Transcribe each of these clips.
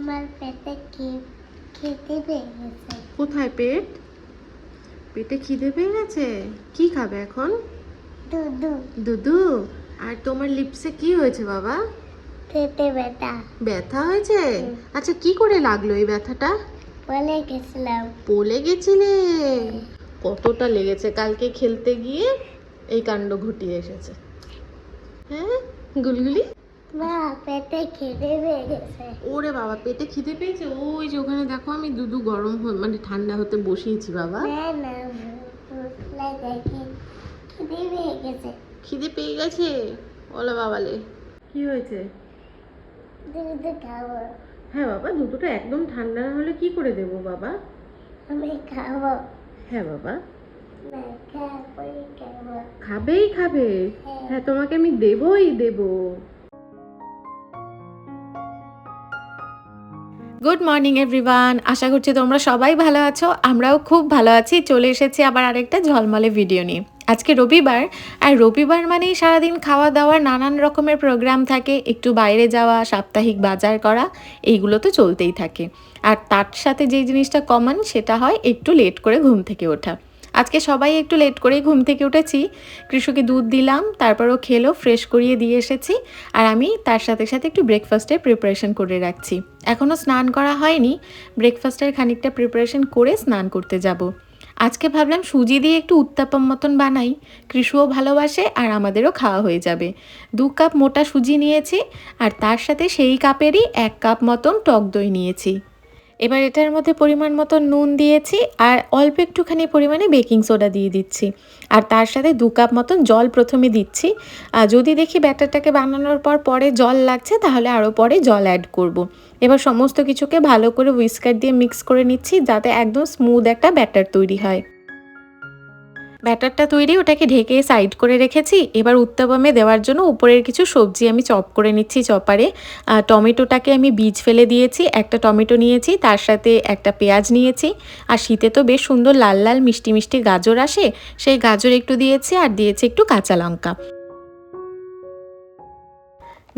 আমার পেটে খেতে পেয়ে গেছে কোথায় পেট? পেটে খিদে পেয়ে গেছে কি খাবে এখন? দুধু। দুদু আর তোমার লিপসে কি হয়েছে বাবা? পেটে ব্যথা। ব্যথা হয়েছে? আচ্ছা কি করে লাগল এই ব্যথাটা? বলে গেছিলাম। পলে গেছিলে? কতটা লেগেছে? কালকে খেলতে গিয়ে এই কাণ্ড ঘটিয়ে এসেছে। হ্যাঁ গুলগুলি? পেটে খেতে পেয়ে গেছে ওরে বাবা পেটে খিদে পেয়েছে? ওই যে ওখানে দেখো আমি দুধু গরম হয়ে মানে ঠান্ডা হতে বসিয়েছি বাবা। না না বুঝলে পেয়ে গেছে। খিদে পেয়ে গেছে? ওলা বাবালে কি হয়েছে? দুধ খাব। হ্যাঁ বাবা দুধটা একদম ঠান্ডা না হলে কি করে দেবো বাবা? আমি খাব। হ্যাঁ বাবা। খাবোই খাব। খাবেই খাবে। হ্যাঁ তোমাকে আমি দেবই দেবো। গুড মর্নিং এভরিওয়ান আশা করছি তোমরা সবাই ভালো আছো। আমরাও খুব ভালো আছি। চলে এসেছি আবার আরেকটা ঝলমলে ভিডিও নিয়ে। আজকে রবিবার, আর রবিবার মানেই সারাদিন খাওয়া দাওয়ার নানান রকমের প্রোগ্রাম থাকে। একটু বাইরে যাওয়া, সাপ্তাহিক বাজার করা, এইগুলো তো চলতেই থাকে। আর তার সাথে যেই জিনিসটা কমন সেটা হয় একটু লেট করে ঘুম থেকে ওঠা। আজকে সবাই একটু লেট করেই ঘুম থেকে উঠেছি। কৃষকে দুধ দিলাম তারপরও খেলো ফ্রেশ করিয়ে দিয়ে এসেছি। আর আমি তার সাথে সাথে একটু ব্রেকফাস্টের প্রিপারেশন করে রাখছি। এখনও স্নান করা হয়নি ব্রেকফাস্টের খানিকটা প্রিপারেশন করে স্নান করতে যাব। আজকে ভাবলাম সুজি দিয়ে একটু উত্তাপম মতন বানাই। কৃষুও ভালোবাসে আর আমাদেরও খাওয়া হয়ে যাবে। দু কাপ মোটা সুজি নিয়েছি, আর তার সাথে সেই কাপেরই এক কাপ মতন টক দই নিয়েছি। এবার এটার মধ্যে পরিমাণ মতো নুন দিয়েছি আর অল্প একটুখানি পরিমাণে বেকিং সোডা দিয়ে দিচ্ছি। আর তার সাথে দু কাপ মতন জল প্রথমে দিচ্ছি। আর যদি দেখি ব্যাটারটাকে বানানোর পর পরে জল লাগছে, তাহলে আরও পরে জল অ্যাড করব। এবার সমস্ত কিছুকে ভালো করে হুইস্কার দিয়ে মিক্স করে নিচ্ছি, যাতে একদম স্মুথ একটা ব্যাটার তৈরি হয়। ব্যাটারটা তৈরি, ওটাকে ঢেকে সাইড করে রেখেছি। এবার উত্তাপমে দেওয়ার জন্য উপরের কিছু সবজি আমি চপ করে নিচ্ছি চপারে টমেটোটাকে আমি বীজ ফেলে দিয়েছি, একটা টমেটো নিয়েছি, তার সাথে একটা পেঁয়াজ নিয়েছি। আর শীতে তো বেশ সুন্দর লাল লাল, মিষ্টি মিষ্টি গাজর আসে, সেই গাজর একটু দিয়েছি আর দিয়েছি একটু কাঁচা লঙ্কা।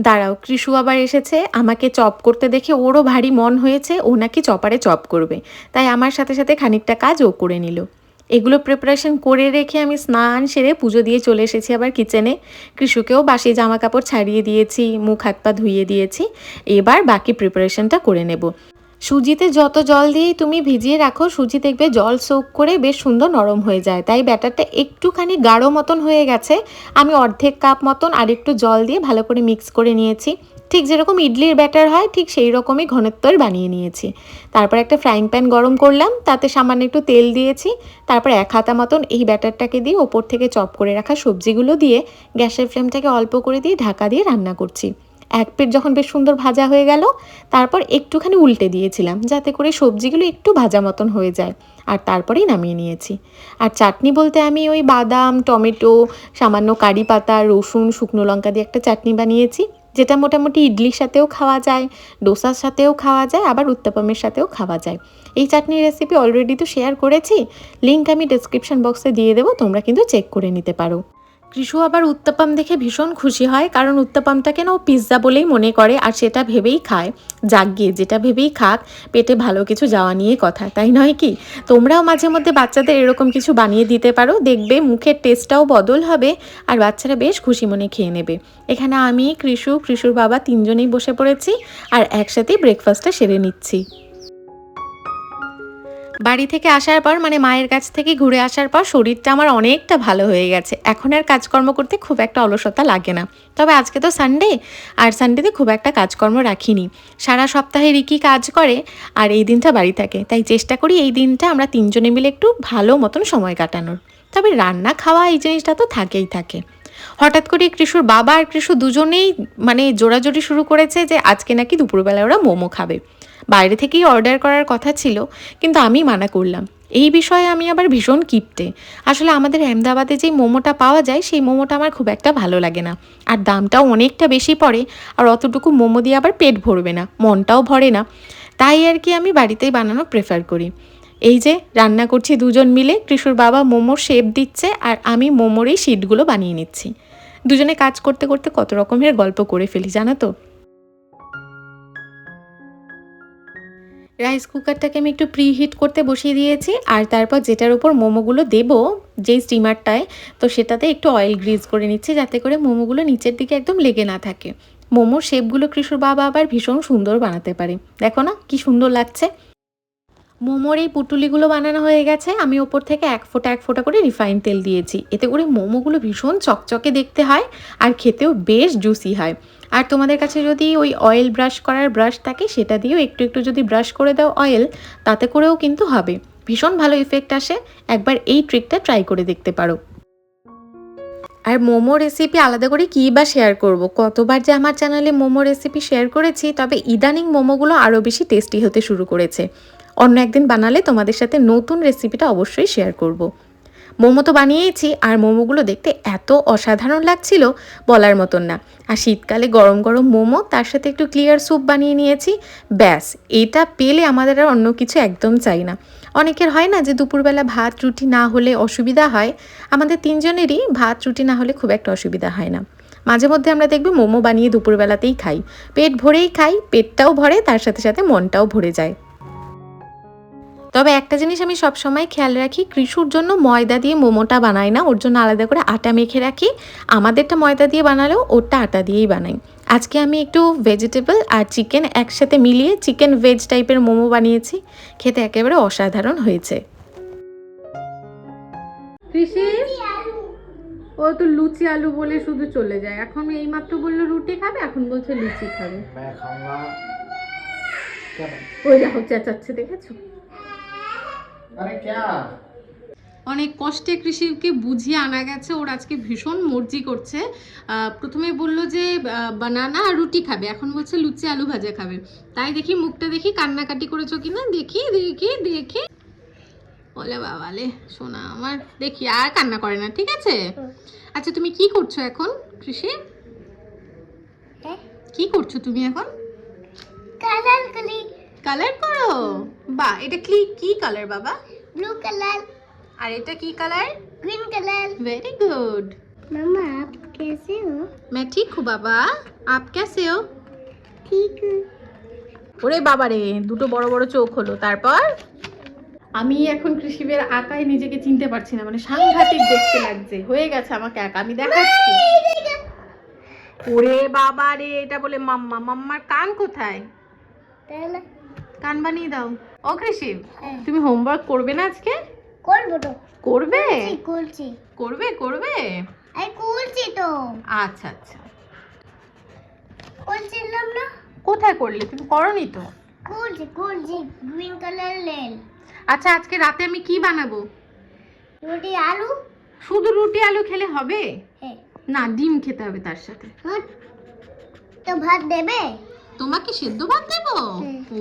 দাঁড়াও, কৃষু আবার এসেছে, আমাকে চপ করতে দেখে ওরও ভারী মন হয়েছে, ও নাকি চপারে চপ করবে। তাই আমার সাথে সাথে খানিকটা কাজ ও করে নিল। এগুলো প্রিপারেশন করে রেখে আমি স্নান সেরে পুজো দিয়ে চলে এসেছি আবার কিচেনে কৃষুকেও বাসি জামা কাপড় ছাড়িয়ে দিয়েছি, মুখ হাত পা ধুইয়ে দিয়েছি। এবার বাকি প্রিপারেশনটা করে নেব। সুজিতে যত জল দিয়েই তুমি ভিজিয়ে রাখো, সুজি দেখবে জল সোক করে বেশ সুন্দর নরম হয়ে যায়। তাই ব্যাটারটা একটুখানি গাঢ় মতন হয়ে গেছে। আমি অর্ধেক কাপ মতন আর একটু জল দিয়ে ভালো করে মিক্স করে নিয়েছি। ঠিক যেরকম ইডলির ব্যাটার হয়, ঠিক সেই রকমই ঘনত্বর বানিয়ে নিয়েছি। তারপর একটা ফ্রাইং প্যান গরম করলাম, তাতে সামান্য একটু তেল দিয়েছি, তারপর এক হাতা মতন এই ব্যাটারটাকে দিয়ে ওপর থেকে চপ করে রাখা সবজিগুলো দিয়ে গ্যাসের ফ্লেমটাকে অল্প করে দিয়ে ঢাকা দিয়ে রান্না করছি। এক পিঠ যখন বেশ সুন্দর ভাজা হয়ে গেল, তারপর একটুখানি উল্টে দিয়েছিলাম, যাতে করে সবজিগুলো একটু ভাজা মতন হয়ে যায়, আর তারপরেই নামিয়ে নিয়েছি। আর চাটনি বলতে আমি ওই বাদাম, টমেটো, সামান্য কারি পাতা, রসুন, শুকনো লঙ্কা দিয়ে একটা চাটনি বানিয়েছি। যেটা মোটামুটি ইডলির সাথেও খাওয়া যায়, ডোসার সাথেও খাওয়া যায়, আবার উত্তাপমের সাথেও খাওয়া যায়। এই চাটনির রেসিপি অলরেডি তো শেয়ার করেছি লিঙ্ক আমি ডেসক্রিপশন বক্সে দিয়ে দেবো, তোমরা কিন্তু চেক করে নিতে পারো। কৃষু আবার উত্তাপাম দেখে ভীষণ খুশি হয়, কারণ উত্তাপামটাকে না ও পিৎজা বলেই মনে করে আর সেটা ভেবেই খায়। জাগিয়ে যেটা ভেবেই খাক, পেটে ভালো কিছু যাওয়া নিয়ে কথা, তাই নয় কি? তোমরাও মাঝে মধ্যে বাচ্চাদের এরকম কিছু বানিয়ে দিতে পারো, দেখবে মুখের টেস্টটাও বদল হবে আর বাচ্চারা বেশ খুশি মনে খেয়ে নেবে। এখানে আমি, কৃষু, কৃষুর বাবা তিনজনেই বসে পড়েছি আর একসাথেই ব্রেকফাস্টটা সেরে নিচ্ছি। বাড়ি থেকে আসার পর মানে মায়ের কাছ থেকে ঘুরে আসার পর, শরীরটা আমার অনেকটা ভালো হয়ে গেছে। এখন আর কাজকর্ম করতে খুব একটা অলসতা লাগে না। তবে আজকে তো সানডে আর সানডেতে খুব একটা কাজকর্ম রাখিনি। সারা সপ্তাহে রিকি কাজ করে, আর এই দিনটা বাড়ি থাকে। তাই চেষ্টা করি এই দিনটা আমরা তিনজনে মিলে একটু ভালো মতন সময় কাটানোর। তবে রান্না খাওয়া এই জিনিসটা তো থাকেই থাকে। হঠাৎ করে কৃষুর বাবা আর কৃষু দুজনেই মানে জোরাজোরি শুরু করেছে যে আজকে নাকি দুপুরবেলায় ওরা মোমো খাবে। বাইরে থেকেই অর্ডার করার কথা ছিল, কিন্তু আমি মানা করলাম। এই বিষয়ে আমি আবার ভীষণ কিপটে। আসলে আমাদের আহমেদাবাদে যেই মোমোটা পাওয়া যায়, সেই মোমোটা আমার খুব একটা ভালো লাগে না। আর দামটাও অনেকটা বেশি পড়ে, আর অতটুকু মোমো দিয়ে আবার পেট ভরবে না, মনটাও ভরে না। তাই আর কি আমি বাড়িতেই বানানো প্রেফার করি। এই যে, রান্না করছি দুজন মিলে, কৃষুর বাবা মোমোর শেপ দিচ্ছে আর আমি মোমোর এই শিটগুলো বানিয়ে নিচ্ছি। দুজনে কাজ করতে করতে কত রকমের গল্প করে ফেলি, জানো তো? রাইস কুকারটাকে আমি একটু প্রিহিট করতে বসিয়ে দিয়েছি আর তারপর যেটার উপর মোমোগুলো দেবো, যেই স্টিমারটায় তো সেটাতে একটু অয়েল গ্রিজ করে নিচ্ছি যাতে করে মোমোগুলো নিচের দিকে একদম লেগে না থাকে। মোমোর শেপগুলো কৃষুর বাবা আবার ভীষণ সুন্দর বানাতে পারে। দেখো না, কি সুন্দর লাগছে। মোমোর এই পুটুলিগুলো বানানো হয়ে গেছে। আমি ওপর থেকে এক ফোঁটা এক ফোঁটা করে রিফাইন তেল দিয়েছি। এতে করে মোমোগুলো ভীষণ চকচকে দেখতে হয় আর খেতেও বেশ জুসি হয়। আর তোমাদের কাছে যদি ওই অয়েল ব্রাশ করার ব্রাশ থাকে, সেটা দিয়েও একটু একটু যদি ব্রাশ করে দাও অয়েল তাতে করেও কিন্তু হবে। ভীষণ ভালো ইফেক্ট আসে। একবার এই ট্রিকটা ট্রাই করে দেখতে পারো। আর মোমো রেসিপি আলাদা করে কী বা শেয়ার করব? কতবার যে আমার চ্যানেলে মোমো রেসিপি শেয়ার করেছি, তবে ইদানিং মোমোগুলো আরও বেশি টেস্টি হতে শুরু করেছে। অন্য একদিন বানালে তোমাদের সাথে নতুন রেসিপিটা অবশ্যই শেয়ার করব। মোমো তো বানিয়েইছি আর মোমোগুলো দেখতে এত অসাধারণ লাগছিল বলার মতন না। আর শীতকালে গরম গরম মোমো, তার সাথে একটু ক্লিয়ার স্যুপ বানিয়ে নিয়েছি। ব্যাস, এটা পেলে আমাদের আর অন্য কিছু একদম চাই না। অনেকের হয় না যে দুপুরবেলা ভাত, রুটি না হলে অসুবিধা হয়। আমাদের তিনজনেরই ভাত, রুটি না হলে খুব একটা অসুবিধা হয় না। মাঝে মধ্যে আমরা দেখবে মোমো বানিয়ে দুপুরবেলাতেই খাই। পেট ভরেই খাই, পেটটাও ভরে, তার সাথে সাথে মনটাও ভরে যায়। তবে একটা জিনিস আমি সবসময় খেয়াল রাখি কৃষুর জন্য ময়দা দিয়ে মোমোটা বানাই না ওর জন্য আলাদা করে আটা মেখে রাখি। আমাদেরটা ময়দা দিয়ে বানালেও ওরটা আটা দিয়েই বানাই। আজকে আমি একটু ভেজিটেবল আর চিকেন একসাথে মিলিয়ে চিকেন ভেজ টাইপের মোমো বানিয়েছি খেতে একেবারে অসাধারণ হয়েছে। ও তো লুচি আলু বলে শুধু চলে যায়। এখন এই মাত্র বলল রুটি খাবে এখন বলছে লুচি খাবে। হ্যাঁ, ওই দেখো চেঁচাচ্ছে দেখেছ? অনেক কষ্টে কৃষিকে বুঝিয়ে আনা গেছে। ওর আজকে ভীষণ মর্জি করছে। প্রথমে বলল যে বানানা আর রুটি খাবে। এখন বলছে লুচি আলু ভাজা খাবে। তাই দেখি মুখটা দেখি কান্নাকাটি করেছ কিনা? দেখি দেখি দেখি। বলে বাবালে শোনা আমার। দেখি আর কান্না করে না ঠিক আছে? আচ্ছা তুমি কি করছ এখন কৃষি? কি? করছ তুমি এখন? কালার কলি। কালার করো বা এটা কি কি কালার বাবা ব্লু কালার আর এটা কি colour green colour very good मम्मा आप कैसे हो मैं ठीक हूँ बाबा आप कैसे हो ठीक हूँ ওরে বাবারে দুটো বড় বড় চোখ হলো তারপর আমি এখন কৃষিবের আঁকায় নিজেকে চিনতে পারছি না মানে সাংঘাতিক দেখতে লাগছে হয়ে গেছে আমাকে একা আমি দেখাচ্ছি ওরে বাবা রে এটা বলে মাম্মা মাম্মার কান কোথায় তাহলে কান বানিয়ে দাও। ও কৃষি হ্যাঁ। তুমি হোমওয়ার্ক করবে না আজকে? করব তো। করবে? করছি করবে করবে? আরে করছি তো। আচ্ছা আচ্ছা। করছিলাম না। কোথায় করলে? তুমি করনি তো? করছি করছি গ্রিন কালার লেল। আচ্ছা আজকে রাতে আমি কি বানাবো? রুটি আলু। শুধু রুটি আলু খেলে হবে? হ্যাঁ। না ডিম খেতে হবে তার সাথে। তো ভাত দেবে? তোমাকে সেদ্ধ ভাত দেব।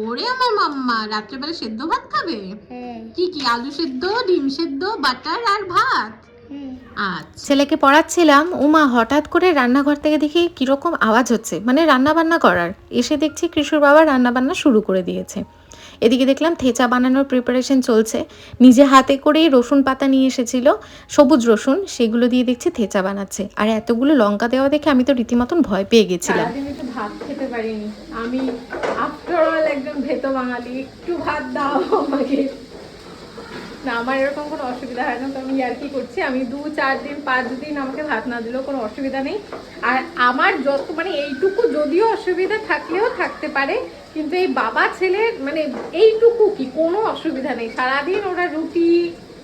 ওরে আমার মাম্মা রাত্রেবেলা সেদ্ধ ভাত খাবে? হ্যাঁ কি কি আলু সেদ্ধ ডিম সেদ্ধ বাটার আর ভাত? আচ্ছা। ছেলেকে পড়াচ্ছিলাম উমা হঠাৎ করে রান্নাঘর থেকে দেখি কীরকম আওয়াজ হচ্ছে মানে রান্না বান্না করার। এসে দেখছি কৃষুর বাবা রান্না বান্না শুরু করে দিয়েছে। এদিকে দেখলাম থেচা বানানোর প্রিপারেশন চলছে। নিজে হাতে করেই রসুন পাতা নিয়ে এসেছিল, সবুজ রসুন, সেগুলো দিয়ে দেখছি থেচা বানাচ্ছে। আর এতগুলো লঙ্কা দেওয়া দেখে আমি তো রীতিমতন ভয় পেয়ে গেছিলাম। ভাত খেতে পারিনি। আমি আফটার অল একজন বাঙালি, একটু ভাত দাও আমাকে। না, আমার এরকম কোনো অসুবিধা হয় না। তো আমি আর কি করছি, আমি দু চার দিন, পাঁচ দিন আমাকে ভাত না দিলেও কোনো অসুবিধা নেই। আর আমার যত মানে এইটুকু যদিও অসুবিধা থাকলেও থাকতে পারে কিন্তু এই বাবা ছেলের মানে এইটুকু কি? কোনো অসুবিধা নেই। সারাদিন ওরা রুটি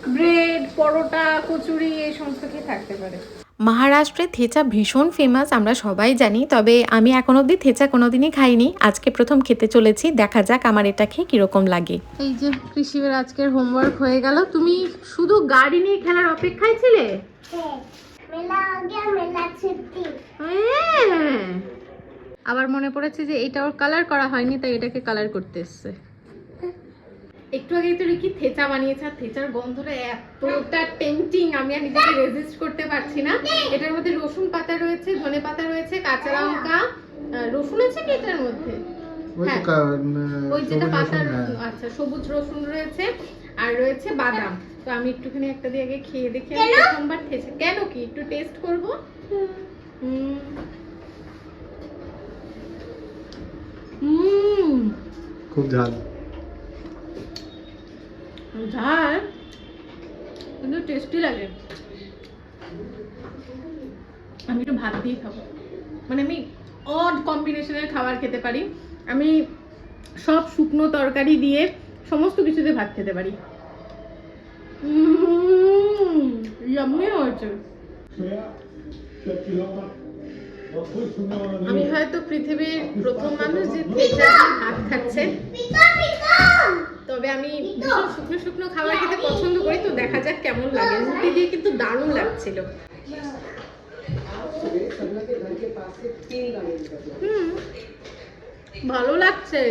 ব্রেড পরোটা কচুরি এই সমস্ত খেয়ে থাকতে পারে। মহারাষ্ট্রে থেচা ভীষণ ফেমাস আমরা সবাই জানি। তবে আমি এখন অবধি থেচা কোনোদিনই খাইনি। আজকে প্রথম খেতে চলেছি। দেখা যাক আমার এটা খেয়ে কীরকম লাগে। এই যে কৃষিবের আজকের হোমওয়ার্ক হয়ে গেল। তুমি শুধু গাড়ি নিয়ে খেলার অপেক্ষায় ছিলে? হ্যাঁ, মেলা মেলা ছুটি। হ্যাঁ। আবার মনে পড়েছে যে এটা ওর কালার করা হয়নি তাই এটাকে কালার করতে এসছে। একটু আগে তো রিকি থেচা বানিয়েছে আর থেচার গন্ধটা এতটা টেন্টিং আমি আর নিজেকে রেজিস্ট করতে পারছি না। এটার মধ্যে রসুন পাতা রয়েছে ধনে পাতা রয়েছে কাঁচা লঙ্কা রসুন আছে কি এটার মধ্যে? ওই হ্যাঁ। যেটা আচ্ছা সবুজ রসুন রয়েছে আর রয়েছে বাদাম। তো আমি একটুখানি একটা দিয়ে আগে খেয়ে দেখি প্রথমবার কেন কি? একটু টেস্ট করব? হুম। খুব ঝাল। ঝাল কিন্তু টেস্টি লাগে। আমি একটু ভাত দিয়ে খাব। মানে আমি অড কম্বিনেশনের খাবার খেতে পারি। আমি সব শুকনো তরকারি দিয়ে সমস্ত কিছুতে ভাত খেতে পারি। ইয়ামি হয়েছে। আমি হয়তো পৃথিবীর প্রথম মানুষ যে তেজা দিয়ে ভাত খাচ্ছে। তবে আমি ভীষণ শুকনো শুকনো খাবার খেতে পছন্দ করি, তো দেখা যাক কেমন লাগে। রুটি দিয়ে কিন্তু দারুণ লাগছিল। ভালো লাগছে।